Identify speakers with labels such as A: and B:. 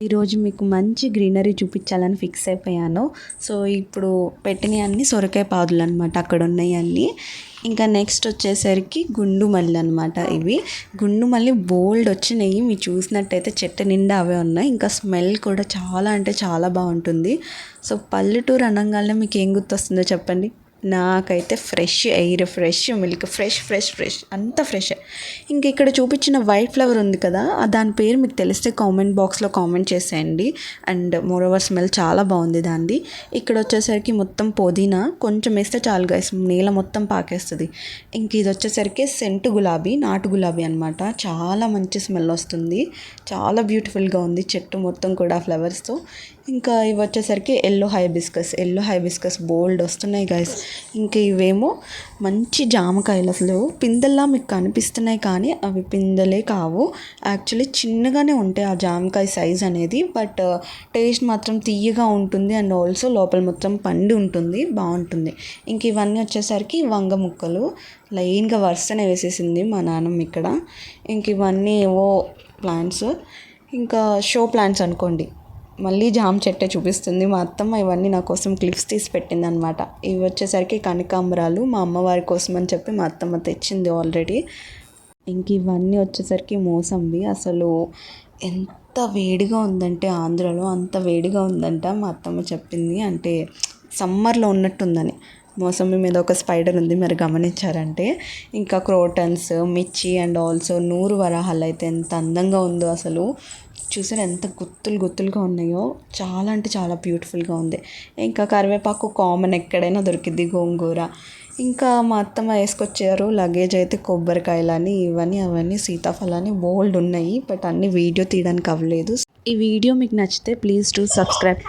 A: ఈరోజు మీకు మంచి గ్రీనరీ చూపించాలని ఫిక్స్ అయిపోయాను. సో ఇప్పుడు పెట్టినవి అన్నీ సొరకాయ పాదులు అనమాట అక్కడ ఉన్నాయి అన్నీ. ఇంకా నెక్స్ట్ వచ్చేసరికి గుండు మల్లి అనమాట ఇవి. గుండు మల్లి బోల్డ్ వచ్చినాయి మీరు చూసినట్టయితే చెట్టు నిండా అవే ఉన్నాయి. ఇంకా స్మెల్ కూడా చాలా అంటే చాలా బాగుంటుంది. సో పల్లెటూరు అనగానే మీకు ఏం గుర్తొస్తుందో చెప్పండి. నాకైతే fresh air fresh milk fresh fresh fresh అంత ఫ్రెష్. ఇంక ఇక్కడ చూపించిన వైట్ ఫ్లవర్ ఉంది కదా దాని పేరు మీకు తెలిస్తే కామెంట్ బాక్స్లో కామెంట్ చేసేయండి. అండ్ మోర్ ఓవర్ స్మెల్ చాలా బాగుంది దాన్ని ఇక్కడ వచ్చేసరికి మొత్తం పుదీనా కొంచెం వేస్తే చాలు గైస్ నేల మొత్తం పాకేస్తుంది. ఇంక ఇది వచ్చేసరికి సెంటు గులాబీ నాటు గులాబీ అనమాట చాలా మంచి స్మెల్ వస్తుంది. చాలా బ్యూటిఫుల్గా ఉంది చెట్టు మొత్తం కూడా ఫ్లవర్స్తో ఇంకా ఇవి వచ్చేసరికి yellow hibiscus yellow hibiscus bold వస్తున్నాయి గైస్ ఇంకా ఇవేమో మంచి జామకాయలు అసలు. పిందెల్లా మీకు కనిపిస్తున్నాయి కానీ అవి పిందెలే కావు. యాక్చువల్లీ చిన్నగానే ఉంటాయి ఆ జామకాయ సైజ్ అనేది. బట్ టేస్ట్ మాత్రం తీయగా ఉంటుంది అండ్ ఆల్సో లోపల మొత్తం పండి ఉంటుంది. బాగుంటుంది. ఇంక ఇవన్నీ వచ్చేసరికి వంగ ముక్కలు. లైన్గా వరుసనే వేసేసింది మా నాన్నమ్మ ఇక్కడ. ఇంక ఇవన్నీ ఏవో ప్లాంట్స్. ఇంకా షో ప్లాంట్స్ అనుకోండి. మళ్ళీ జామ చెట్టే చూపిస్తుంది. మా అత్తమ్మ ఇవన్నీ నా కోసం క్లిప్స్ తీసి పెట్టింది అనమాట ఇవి వచ్చేసరికి కనకాంబరాలు మా అమ్మవారి కోసం అని చెప్పి మా అత్తమ్మ తెచ్చింది ఆల్రెడీ ఇంక ఇవన్నీ వచ్చేసరికి మోసంబి అసలు ఎంత వేడిగా ఉందంటే ఆంధ్రలో అంత వేడిగా ఉందంట మా అత్తమ్మ చెప్పింది. అంటే సమ్మర్లో ఉన్నట్టుందని. మోసంబి మీద ఒక స్పైడర్ ఉంది మరి గమనించారంటే. ఇంకా క్రోటన్స్ మిర్చి అండ్ ఆల్సో నూరు వరాహాలు అయితే ఎంత అందంగా ఉందో అసలు. చూసారు ఎంత గుత్తులు గుత్తులుగా ఉన్నాయో? చాలా అంటే చాలా బ్యూటిఫుల్గా ఉంది. ఇంకా కరివేపాకు కామన్ ఎక్కడైనా దొరికిద్ది గోంగూర. ఇంకా మా అత్తమ్మ వేసుకొచ్చారు లగేజ్ అయితే కొబ్బరికాయలని ఇవన్నీ అవన్నీ సీతాఫలాన్ని బోల్డ్ ఉన్నాయి బట్ అన్ని వీడియో తీయడానికి అవ్వలేదు. ఈ వీడియో మీకు నచ్చితే ప్లీజ్ టు సబ్స్క్రైబ్